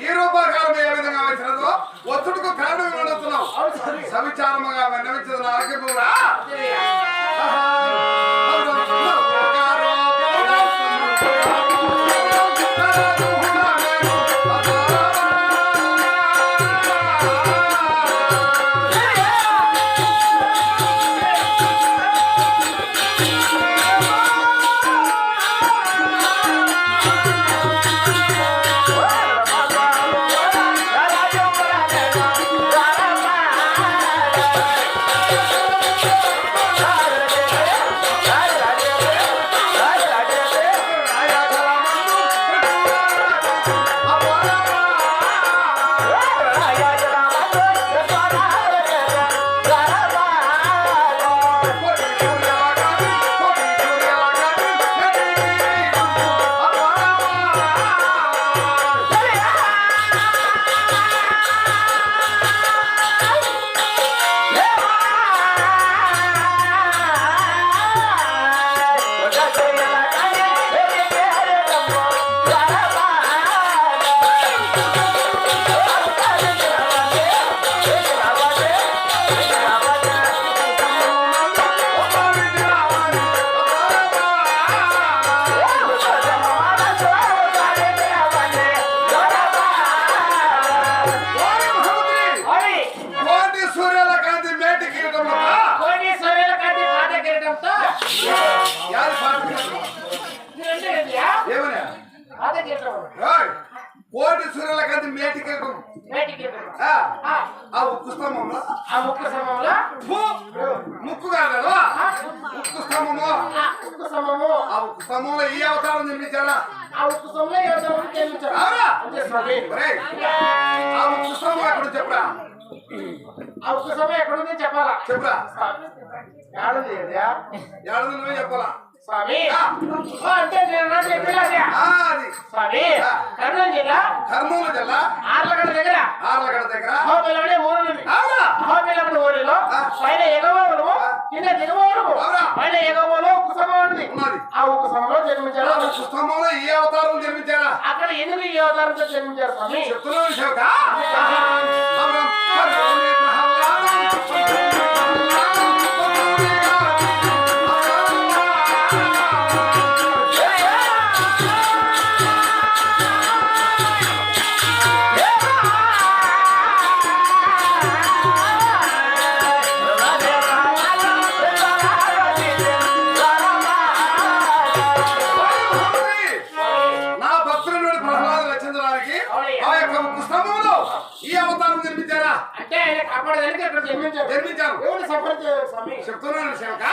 ఈ రూపకాలం ఏ విధంగా వచ్చినదో ఒత్తుడుకు కారణం స్వామి. సవిచారముగా విన్నవించిన ఆలకిపురా ఆ, ఆ, ఆ ఉక్కు స్తంభంలో. ఆ ముక్కు ముక్కు కాదు ఉక్కు స్తంభము. ఆ ఉక్కు ఆ ఉక్కు స్తంభంలో ఈ అవతారం నిర్మించారా ఆ ఉక్కు అవునా? ఆ ఉక్కు స్తంభం ఎక్కడ చెప్పురా? ఆ ఉక్కు ఎక్కడుంది చెప్పాలా? చెప్పురా? నువ్వే చెప్పాలా? స్వామి. అంటే నేను చెప్పినా స్వామి కర్నూలు జిల్లా? కర్నూలు జిల్లా? ఆర్లగడ్డ దగ్గర. ఆర్లగడ్డ దగ్గర? అహోబిలమనే ఊరు ఊరిలో. ఆ. పైన ఎగవోలు కింద దిగవోలు? పైన ఎగవోలు ఉక్కు సమం ఉంది. ఉన్నది. ఆ ఆ ఉక్కు స్తంభంలో ఈ అవతారం నిర్మించారా అక్కడ ఎందుకు ఈ అవతారంతో జన్మించారు స్వామి? జన్మించారు. నిర్మించారు ఎవరు సంప్రదించారు స్వామి చెప్తున్నాను శివక.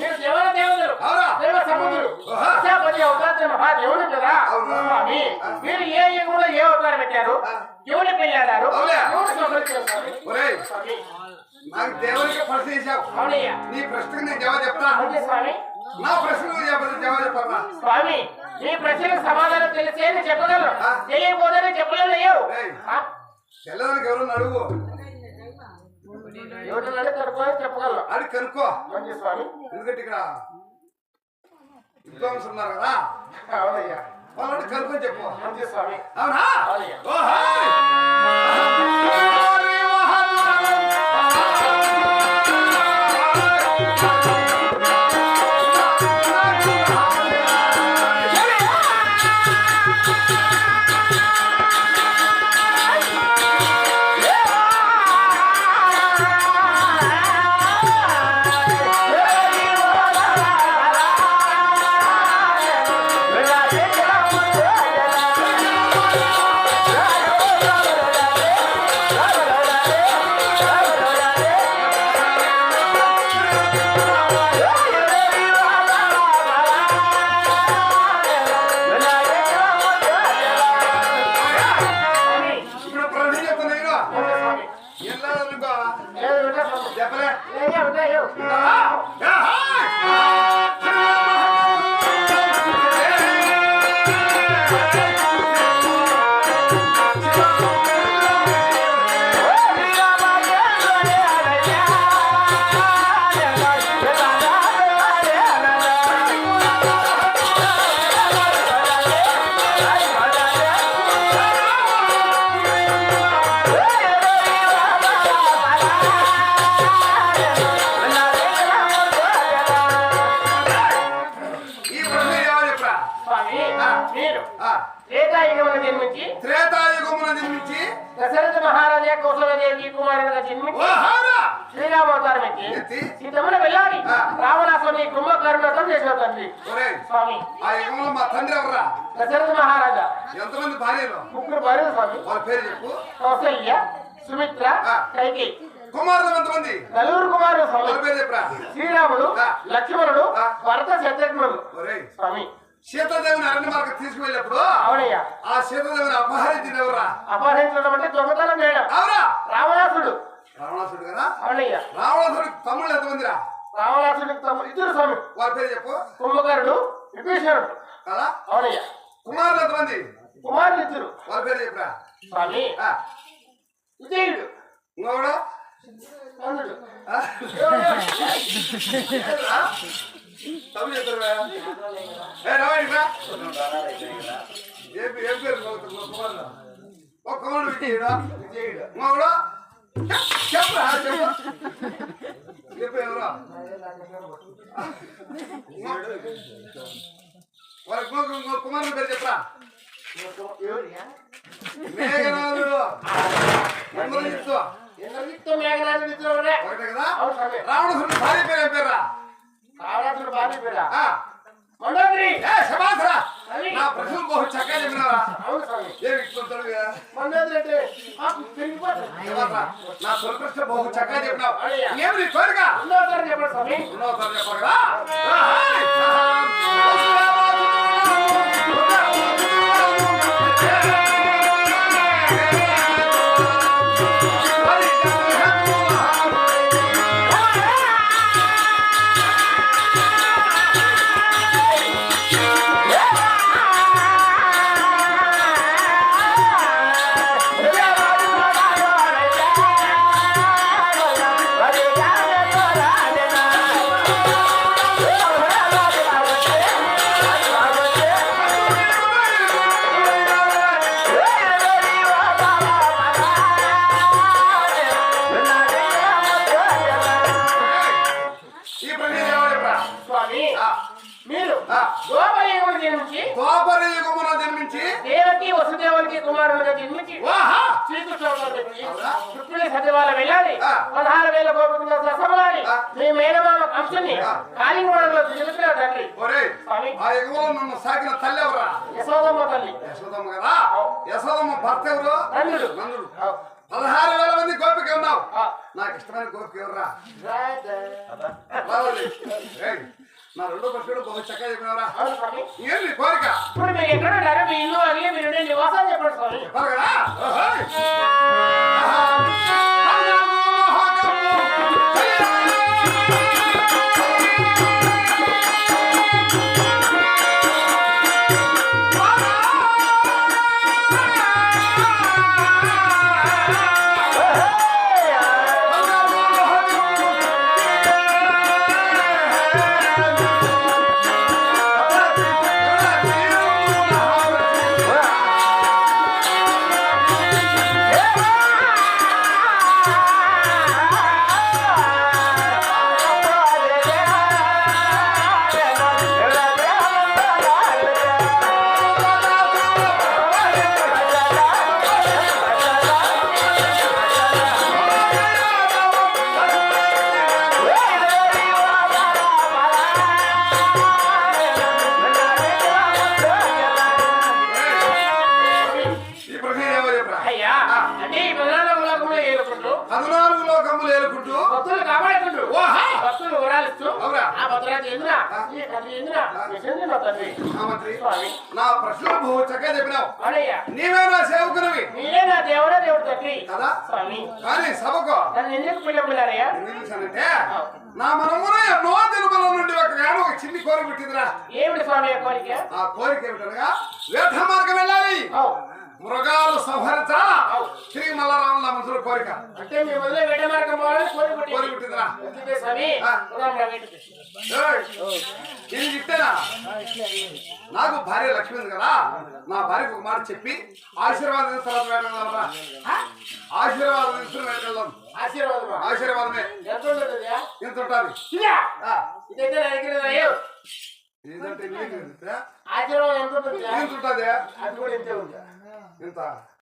మీరు దేవర అవునా? దేవ సముద్రుడు. ఆహా. ప్రజాపతి అవతారం మహా దేవుడు కదా. అవునా? స్వామి మీరు ఏ యుగంలో ఏ అవతారం పెట్టారు? ఆ. ఎవరి పెళ్ళాడారు? అవునా? ఎవరు సంహరించారు స్వామి ఒరేయ్ స్వామి. నాకు దేవునికి ప్రశ్న చేశావు నీ ప్రశ్నకు నేను జవాబు స్వామి. నా ప్రశ్నకు జవాబు చెప్పాలా స్వామి మీ ప్రశ్నలకు సమాధానం తెలిసే నేను చెప్పగలను. ఆ. తెలియకపోతే ఎవరన్నా అడుగు ఎవరు అడిగి కనుక్కో. మంచి స్వామి ఎందుకంటే ఇక్కడ విద్వాంసులు ఉన్నారు కదా. అవునయ్యా. వాళ్ళని కనుక్కొని చెప్పు. మంచి స్వామి అవునా. తండ్రి స్వామి. ఆ యుగంలో మా తండ్రి ఎవరా దశరథ మహారాజా. ఎంతమంది భార్యలు? ముగ్గురు భార్యలు స్వామి. వాళ్ళ పేరు చెప్పు. కౌసల్య సుమిత్ర. కైకి. కుమారులు ఎంతమంది? నలుగురు కుమారులు స్వామి. పేరు చెప్పరా? శ్రీరాముడు. లక్ష్మణుడు. భరత శత్రుఘ్నుడు. స్వామి. సీతాదేవిని అరణ్య మార్గం తీసుకువెళ్ళినప్పుడు అవునయ్యా. ఆ సీతాదేవిని అపహరించింది ఎవరా అపహరించడం అంటే దొంగతనం చేయడం. అవురా రావణాసుడు. రావణాసుడు కదా? అవునయ్యా. రావణాసుడు తమ్ముళ్ళు ఎంతమందిరా? రావణాసుడికి తమ్ముడు ఇద్దరు స్వామి. వాళ్ళ పేరు చెప్పు. కుంభకర్ణుడు విభీషణుడు కదా? అవునయ్యా. కుమారులు ఎంతమంది? కుమారులు ఇద్దరు. వాళ్ళ పేరు చెప్పరా? స్వామి. ఆ, విజయుడు? ఆ? తమ్ముడు చెప్తారురా? ఏ రావా ఇక్కడ? ఏం పేరు- కుమారుడు? కుమారుడు? ఒక కుమారుడు విజయుడు? విజయుడు. ఇంకొకడు చెప్- చెప్పురా చెప్పు. కుమారుడు పేరు చెప్పరా? ఇద్దరు ఒకటే. కదా? రావణాసుడు భార్య పేరు ఏం పేర్రా? రావణాసుడు భార్య పేరా? మండోదరి! అది. నా ప్రశ్నలు బహు చక్కగా చెప్పినారా అవును స్వామి ఏమి ఇట్లుంటాడు కదా శబాసరా నా తొలి ప్రశ్న బహు చక్కగా చెప్పినావు. ఏమి నీ కోరిక? మండోదరి చెప్పండి స్వామి. పదహారు వేల ఆ. మీ మేనమామ కంసుని స్వామి. ఆ యుగంలో నన్ను సాకిన తల్లి ఎవరా? యశోదమ్మ తల్లి. యశోదమ్మ కదా. యశోదమ్మ భర్త ఎవరు? నందుడు. నందుడు. పదహారు వేల మంది గోపిక ఉన్నావు. నాకు ఇష్టమైన గోపిక ఎవర్రా. ఏయ్, నా రెండో ప్రశ్నలు బహు చక్కగా చెప్పినవరా? అవును స్వామి. ఏం నీ కోరిక? ఇప్పుడు మీరు ఎక్కడ ఉన్నారు మీ ఇల్లు అని మీరు నివాసాలు చెప్పండి స్వామి. చెప్పారు కదా? తర్వాత ఎందున ఈ కథ ఎందున విషయం తండ్రి ఆ. మంత్రి స్వామి. నా ప్రశ్నలు బహు చక్కగా చెప్పినావు. అనయ్య నీవే నా సేవకునివి. మీరే నా దేవుడే దేవుడు తండ్రి కదా? స్వామి. కానీ సభకు నన్ను ఎందుకు పిల్లపిల్లారయ్యా చూశానంటే నా మనమున ఎన్నో తెలుగుల నుండి ఒక గాను ఒక చిన్ని కోరిక పుట్టిందిరా. ఏమిటి స్వామి ఆ కోరిక? ఆ కోరిక ఏమిటనగా వేట మార్గం వెళ్ళాలి. మృగాలు తిరిగి మళ్ళా రావాల మనసులో కోరిక. అంటే మీ మొదలు వేట మార్గం పోవాలని కోరిక చెప్తేనా? నాకు భార్య లక్ష్మి ఉంది కదా. నా భార్యకు ఒక మాట చెప్పి ఆశీర్వాదం తర్వాత వేటకెళ్దాం రా ఆశీర్వాదం ఇస్తున్న వేటకెళ్దాం ఆశీర్వాదమా? ఆశీర్వాదమే. ఎంత ఉంటుందయ్యా? ఎంత ఉంటుంది? ఇదైతే నా దగ్గర ఆశీర్వాదం ఎంత ఉంటుందయ్యా? ఎంత ఉంటుంది. అది కూడా ఇంతే ఉంది ఎంత